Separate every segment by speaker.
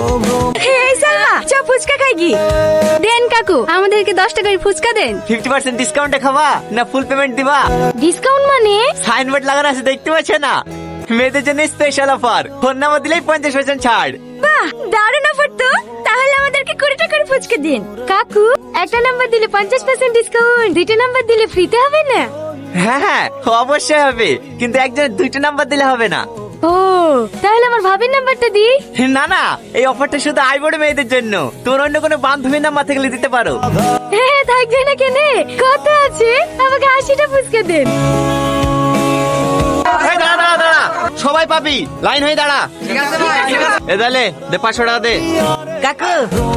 Speaker 1: এই সালমা চ ফুচকা খাই কি? দেন কাকু আমাদেরকে দশ টাকার ফুচকা দেন।
Speaker 2: ফিফটি পার্সেন্ট ডিসকাউন্টে খাবা না ফুল পেমেন্ট দিবা?
Speaker 1: ডিসকাউন্ট মানে?
Speaker 2: সাইনবোর্ড লাগানো আছে দেখতে পাচ্ছ না। মেয়েদের জন্য স্পেশাল অফার ফোন নাম্বার দিলেই পঞ্চাশ পার্সেন্ট ছাড়।
Speaker 1: বাহ দারুণ অফার তো। তাহলে আমাদেরকে কুড়ি টাকার ফুচকা দিন। কাকু একটা নাম্বার দিলে পঞ্চাশ পার্সেন্ট ডিসকাউন্ট দুইটা নাম্বার দিলে ফ্রিতে হবে না?
Speaker 2: হ্যাঁ হ্যাঁ অবশ্যই হবে। কিন্তু একজনের দুইটা নাম্বার দিলে হবে না।
Speaker 1: ও তাহলে আমার ভাবির নাম্বারটা দি।
Speaker 2: না না এই অফারটা শুধু আইবোর্ড মেয়েদের জন্য। তোমার অন্য কোনো বান্ধবীর নাম্বার থাকলে দিতে পারো।
Speaker 1: হ্যাঁ থাকবে না কেনে। কত আছে? আমাকে আশিটা ফুচকা দেন।
Speaker 2: সবাই পাবি। লাইন হয়ে দাঁড়া। এ দালে দে পাঁচশো টাকা দে।
Speaker 3: কাকু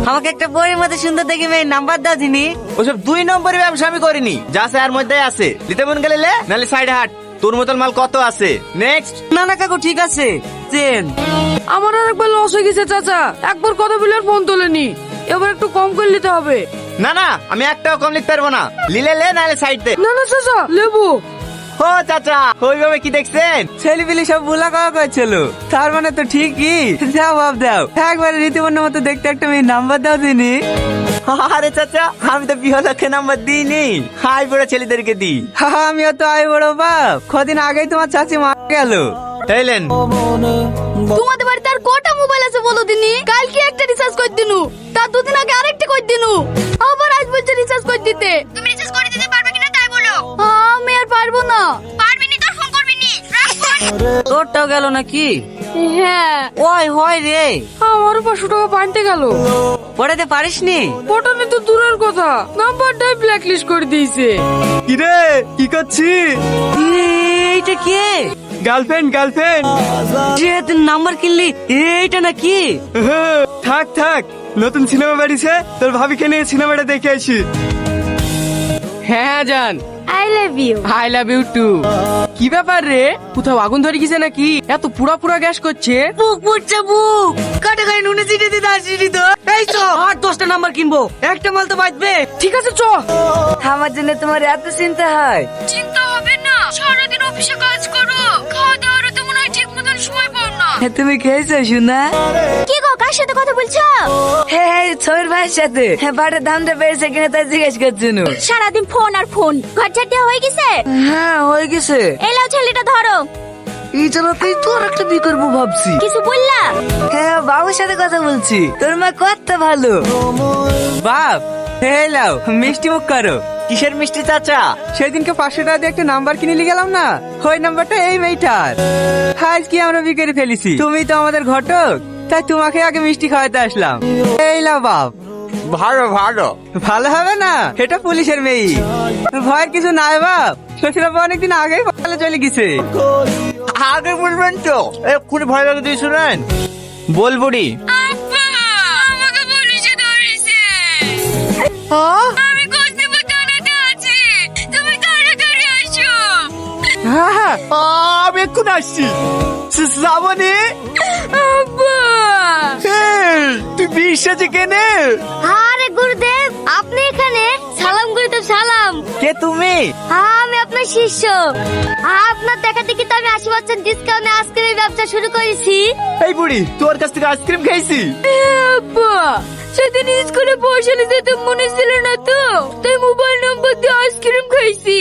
Speaker 3: আমাকে একটা বইয়ের মধ্যে সুন্দর দেখে মেয়ে নাম্বার দাও দিনি
Speaker 2: ওসব দুই নম্বরের ব্যবসা আমি করিনি। যা আছে আর মধ্যে আছে। দিতে মন গেলে লে নাহলে সাইডে হাট। তোর মতন মাল কত আছে? নেক্সট
Speaker 3: না না কাকু ঠিক আছে। চেন।
Speaker 4: আমার আর একবার লস হয়ে গেছে চাচা। একবার কথা বলে আর ফোন তোলেনি। এবার একটু কম করে নিতে হবে।
Speaker 2: না না আমি একটাও কম লিখতে পারব না। লিলে লে নাহলে সাইড দে।
Speaker 4: না না চাচা লেবু।
Speaker 2: ও চাচা ওইভাবে কি দেখছেন?
Speaker 3: ছেলেপিলি সব ভুলা কওয়া করছিল। তার মানে তো ঠিকই। দাও বাপ দাও একবারে রীতিমন্য মতো দেখতে একটা মেয়ে নাম্বার দাও দিনি
Speaker 2: আরে চাচা আমি তো বিহলক্ষে নাম্বার দিইনি। হাই বড় ছেলেদেরকে দিই।
Speaker 3: আমিও তো আই বড় বাপ। কদিন আগেই তোমার চাচি মারা গেল।
Speaker 2: তাইলেন?
Speaker 1: তোমাদের বাড়িতে আর কটা মোবাইল আছে বলো দিনি? কালকে একটা রিচার্জ করে দিনু। তার দুদিন আগে আরেকটা করে দিনু। আবার আজ বলছে রিচার্জ করে দিতে। তুমি রিচার্জ করে দিতে পারবে কিনা তাই বলো। আমি আর পারব না। পারবি নি তোর ফোন করবি নি।
Speaker 3: তোরটাও গেল নাকি?
Speaker 1: হ্যাঁ।
Speaker 3: ওই হয় রে।
Speaker 4: আমারও পাঁচশো টাকা পানতে গেল।
Speaker 3: পড়াতে পারিস নি?
Speaker 4: পটানি তো দূরের কথা। নাম্বারটাই ব্ল্যাক লিস্ট করে দিয়েছে।
Speaker 2: কিরে কি করছিস?
Speaker 3: এইটা কে?
Speaker 2: গার্লফ্রেন্ড গার্লফ্রেন্ড
Speaker 3: যে তুই নাম্বার কিনলি এইটা নাকি?
Speaker 2: থাক থাক। নতুন সিনেমা বেরিয়েছে তোর ভাবিকে নিয়ে সিনেমাটা দেখে আসি।
Speaker 4: হ্যাঁ জান
Speaker 1: I love you
Speaker 4: I love you too কি ব্যাপার রে? কোথাও আগুন ধরে গেছে নাকি? এত পুরা পুরা গ্যাস করছে।
Speaker 3: বুক পুড়ছে বুক। কাটা গায়ে নুনে চিটে দিতে আসিনি তো। এই তো আর দশটা নাম্বার কিনবো। একটা মাল তো বাঁচবে।
Speaker 4: ঠিক আছে চ।
Speaker 3: আমার জন্য তোমার এত চিন্তা হয়।
Speaker 1: চিন্তা হবে না। সারাদিন অফিসে কাজ করো। খাওয়া দাওয়ারও তো মনে হয় ঠিক মতন সময় পাও না।
Speaker 3: তুমি খেয়েছো শুনা?
Speaker 1: কি কার সাথে কথা বলছো?
Speaker 3: হ্যাঁ ছবির ভাইয়ের সাথে। হ্যাঁ বাটার দামটা বেড়েছে কিনা তাই জিজ্ঞেস করছিল
Speaker 1: সারাদিন ফোন আর ফোন ঘর ঝাড় হয়ে গেছে?
Speaker 3: হ্যাঁ হয়ে গেছে।
Speaker 1: এলাও ছেলেটা ধরো।
Speaker 3: এই চালাতেই তো আর একটা বিয়ে করব ভাবছি।
Speaker 1: কিছু বললা?
Speaker 3: হ্যাঁ বাবুর সাথে কথা বলছি। তোর মা কত ভালো। বাপ হেলাও মিষ্টি মুখ করো।
Speaker 2: কিসের মিষ্টি চাচা?
Speaker 3: সেদিনকে পাঁচশো টাকা দিয়ে একটা নাম্বার কিনে নিয়ে গেলাম না? ওই নাম্বারটা এই মেয়েটার। আজ কি আমরা বিয়ে করে ফেলেছি। তুমি তো আমাদের ঘটক। তাই তোমাকে আগে মিষ্টি খাওয়াতে আসলাম। এই লাও বাপ।
Speaker 2: ভালো ভালো।
Speaker 3: ভালো হবে না? এটা পুলিশের মেয়ে। ভয়ের কিছু নাই বাপ। শ্বশুরাবা অনেকদিন আগেই পালে চলে গেছে।
Speaker 2: আগে বলবেন তো। এক্ষুনি ভয় লাগে দিয়ে শুনেন।
Speaker 1: আমি আসো।
Speaker 2: হ্যাঁ হ্যাঁ। আমি এক্ষুনি আসছি। শ্রাবণী তুই বিশ্বাসে কেনে
Speaker 1: আরে গুরুদেব আপনি এখানে? সালাম গুরুদেব সালাম।
Speaker 2: কে তুমি?
Speaker 1: আমি আপনার শিষ্য। আপনার দেখা দেখি তো আমি আশি পার্সেন্ট ডিসকাউন্টে আইসক্রিমের ব্যবসা শুরু করেছি।
Speaker 2: এই বুড়ি তোর কাছ থেকে আইসক্রিম খাইছি।
Speaker 1: আব্বা সেদিন স্কুলে পৌঁছালে যেতে মনে ছিল না তো তাই মোবাইল নম্বর দিয়ে আইসক্রিম খাইছি।